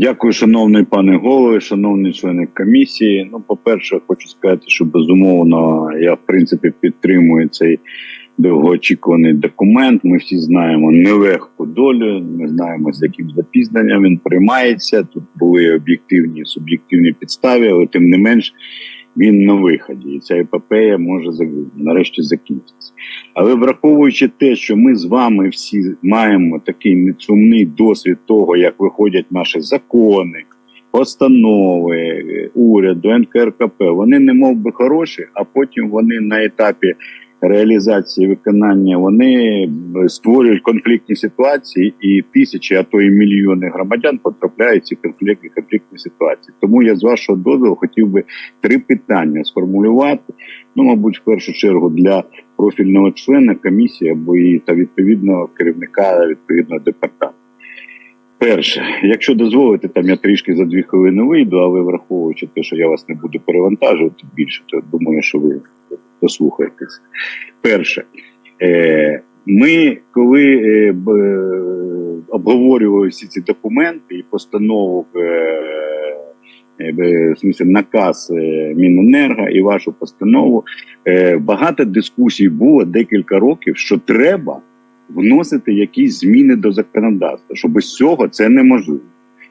Дякую, шановний пане голови, шановні члени комісії. Ну, по-перше, хочу сказати, що безумовно я в принципі підтримую цей довгоочікуваний документ. Ми всі знаємо нелегку долю. Ми знаємо, з яким запізненням він приймається. Тут були об'єктивні суб'єктивні підстави, але тим не менш він на виході, і ця епопея може нарешті закінчитися. Але враховуючи те, що ми з вами всі маємо такий несумний досвід того, як виходять наші закони, постанови е, уряду, НКРКП, вони не мов би хороші, а потім вони на етапі реалізації виконання вони створюють конфліктні ситуації, і тисячі, а то і мільйони громадян потрапляють в ці конфліктні конфліктні ситуації. Тому я з вашого дозволу хотів би три питання сформулювати. Ну, мабуть, в першу чергу для профільного члена комісії або і та відповідного керівника відповідного департаменту. Перше, якщо дозволите, там я трішки за дві хвилини вийду, але враховуючи те, що я вас не буду перевантажувати більше, то думаю, що ви дослухаєтесь. Перше, е, ми коли е, е, обговорювали всі ці документи і постанову в наказ Міненерго і вашу постанову, багато дискусій було декілька років, що треба вносити якісь зміни до законодавства, що без цього це неможливо.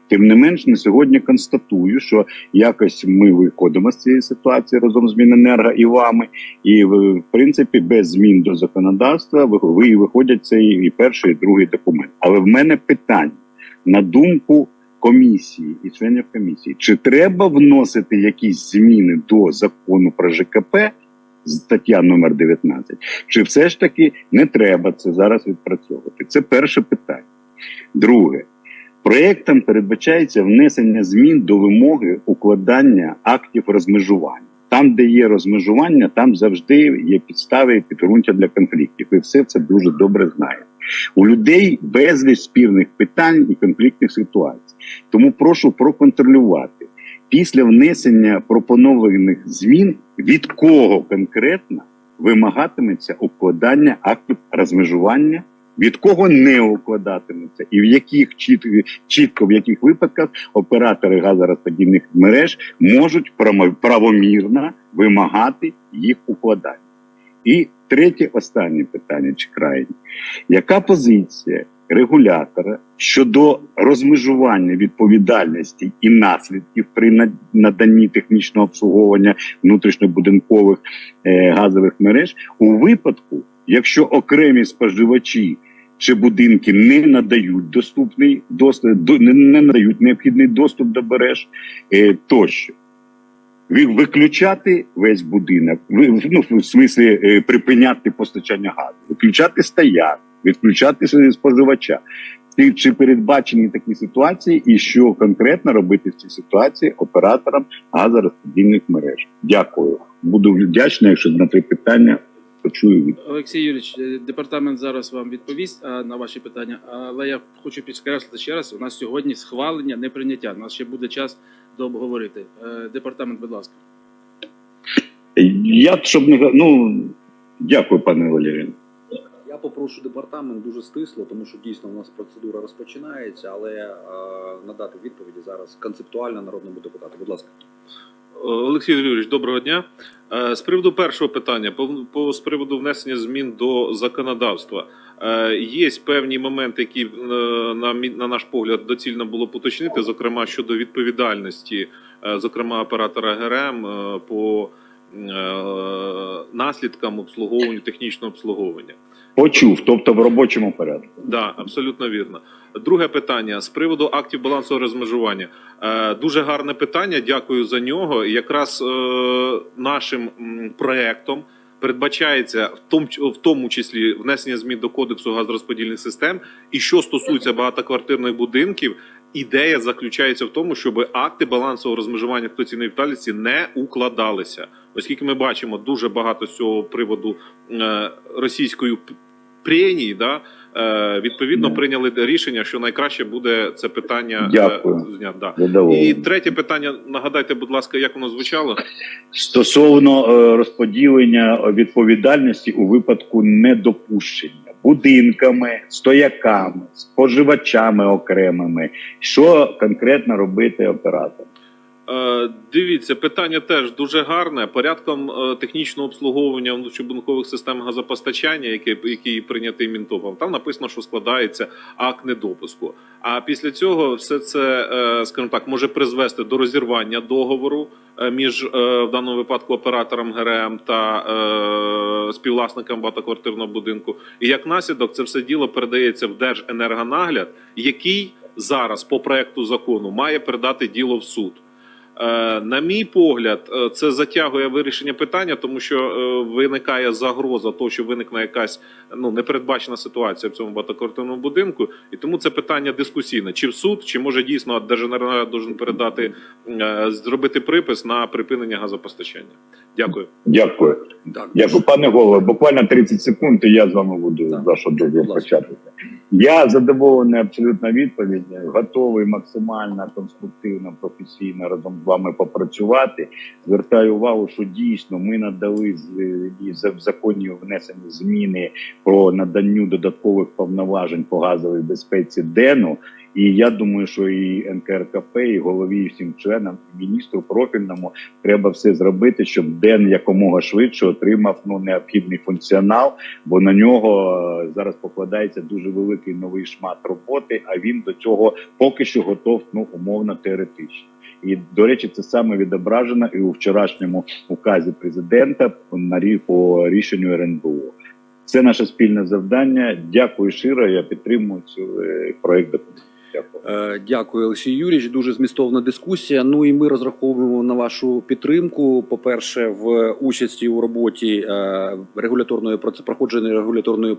Тим не менш, на сьогодні констатую, що якось ми виходимо з цієї ситуації разом з Міненерго і вами, і в принципі без змін до законодавства ви виходять цей і перший, і другий документ. Але в мене питання на думку комісії і членів комісії: чи треба вносити якісь зміни до закону про ЖКП? Стаття номер 19, чи все ж таки не треба це зараз відпрацьовувати? Це перше питання. Друге, проєктом передбачається внесення змін до вимоги укладання актів розмежування. Там, де є розмежування, там завжди є підстави і підґрунтя для конфліктів. І все це дуже добре знаєте. У людей безліч спірних питань і конфліктних ситуацій. Тому прошу проконтролювати після внесення пропонованих змін, від кого конкретно вимагатиметься укладання актів розмежування, від кого не укладатиметься, і в яких чітко, в яких випадках оператори газорозподільних мереж можуть правомірно вимагати їх укладання. І третє, останнє питання чи крайнє. Яка позиція регулятора щодо розмежування відповідальності і наслідків при наданні технічного обслуговування внутрішньобудинкових е, газових мереж у випадку, якщо окремі споживачі чи будинки не надають доступний доступ, до- не, надають необхідний доступ до мереж е, тощо. Виключати весь будинок, ну, в смислі е, припиняти постачання газу, виключати стояк, відключати споживача. Чи передбачені такі ситуації, і що конкретно робити в цій ситуації операторам газорозподільних мереж? Дякую. Буду вдячний, якщо на три питання почую від. Олексій Юрійович, е, департамент зараз вам відповість а, на ваші питання, але я хочу підкреслити ще раз: у нас сьогодні схвалення, не прийняття. У нас ще буде час дообговорити. Е, Департамент, будь ласка. Я щоб не ну дякую, пане Валерію. Я попрошу департамент дуже стисло, тому що дійсно у нас процедура розпочинається, але е, надати відповіді зараз концептуально народному депутату. Будь ласка. Олексій Юрійович, доброго дня. Е, З приводу першого питання, по, з приводу внесення змін до законодавства, Е, є певні моменти, які е, на, на наш погляд доцільно було б уточнити, зокрема щодо відповідальності, зокрема оператора ГРМ по наслідкам обслуговування, технічного обслуговування. Почув, тобто в робочому порядку. Да, абсолютно вірно. Друге питання з приводу актів балансового розмежування. Е, дуже гарне питання. Дякую за нього. Якраз е, нашим проектом передбачається в тому, в тому числі внесення змін до кодексу газорозподільних систем. І що стосується багатоквартирних будинків, ідея заключається в тому, щоб акти балансового розмежування експлуатаційної відповідальності не укладалися, оскільки ми бачимо дуже багато з цього приводу е, російської п- премії, да, е, відповідно прийняли рішення, що найкраще буде це питання е, Дякую. зняти. Да. І третє питання. Нагадайте, будь ласка, як воно звучало? Стосовно розподілення відповідальності у випадку недопущення будинками, стояками, споживачами окремими. Що конкретно робити оператор? Е, Дивіться, питання теж дуже гарне. Порядком е, технічного обслуговування внутрішньобудинкових систем газопостачання, який, який прийнятий Мінтопом, там написано, що складається акт недопуску. А після цього все це, е, скажімо так, може призвести до розірвання договору між в даному випадку оператором ГРМ та співвласником багатоквартирного будинку. І як наслідок, це все діло передається в Держенергонагляд, який зараз по проекту закону має передати діло в суд. Е, На мій погляд, е, це затягує вирішення питання, тому що е, виникає загроза того, що виникне якась ну непередбачена ситуація в цьому багатоквартирному будинку, і тому це питання дискусійне: чи в суд, чи може дійсно Держенергонагляд должен передати зробити припис на припинення газопостачання. Дякую. Дякую. Так, Дякую, пане голове. Буквально 30 секунд, і я з вами буду за що дуже почати. Я задоволений абсолютно відповіддю, готовий максимально конструктивно, професійно разом з вами попрацювати. Звертаю увагу, що дійсно ми надали в законі внесені зміни про наданню додаткових повноважень по газовій безпеці ДЕНу. І я думаю, що і НКРКП, і голові, і всім членам, і міністру профільному треба все зробити, щоб ДЕН якомога швидше отримав ну необхідний функціонал, бо на нього е, зараз покладається дуже великий новий шмат роботи. А він до цього поки що готов, ну умовно теоретично. І до речі, це саме відображено і у вчорашньому указі президента на рі- по рішенню РНБО. Це наше спільне завдання. Дякую щиро. Я підтримую цю е, проект. Дякую. Е, Дякую, Олексій Юрійович. Дуже змістовна дискусія. Ну і ми розраховуємо на вашу підтримку. По-перше, в участі у роботі е, регуляторної проходження регуляторної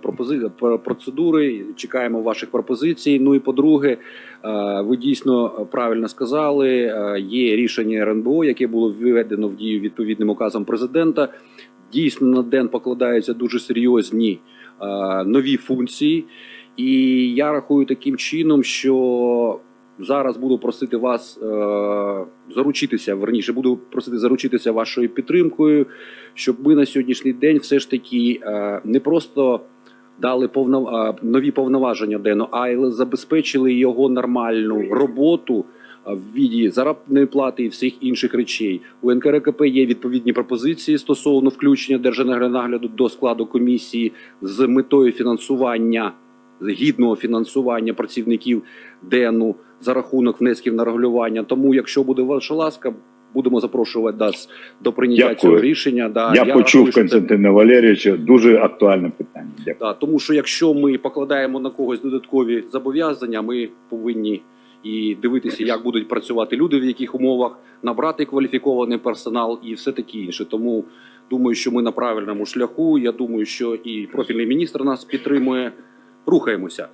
процедури. Чекаємо ваших пропозицій. Ну і по-друге, е, ви дійсно правильно сказали. Є рішення РНБО, яке було введено в дію відповідним указом президента. Дійсно, на ден покладаються дуже серйозні нові функції. І я рахую таким чином, що зараз буду просити вас е, заручитися, верніше, буду просити заручитися вашою підтримкою, щоб ми на сьогоднішній день все ж таки е, не просто дали повно, е, нові повноваження Дену, а й забезпечили його нормальну роботу. е, В віді заробної плати і всіх інших речей у НКРКП є відповідні пропозиції стосовно включення Держенергонагляду до складу комісії з метою фінансування гідного фінансування працівників ДЕНу за рахунок внесків на регулювання. Тому, якщо буде ваша ласка, будемо запрошувати нас до прийняття Дякую. цього рішення. Да, я, почув що це- Константина Валерійовича. Дуже актуальне питання. Дякую. Да, тому що якщо ми покладаємо на когось додаткові зобов'язання, ми повинні і дивитися, як будуть працювати люди, в яких умовах набрати кваліфікований персонал і все таке інше. Тому думаю, що ми на правильному шляху. Я думаю, що і профільний міністр нас підтримує. Рухаємося.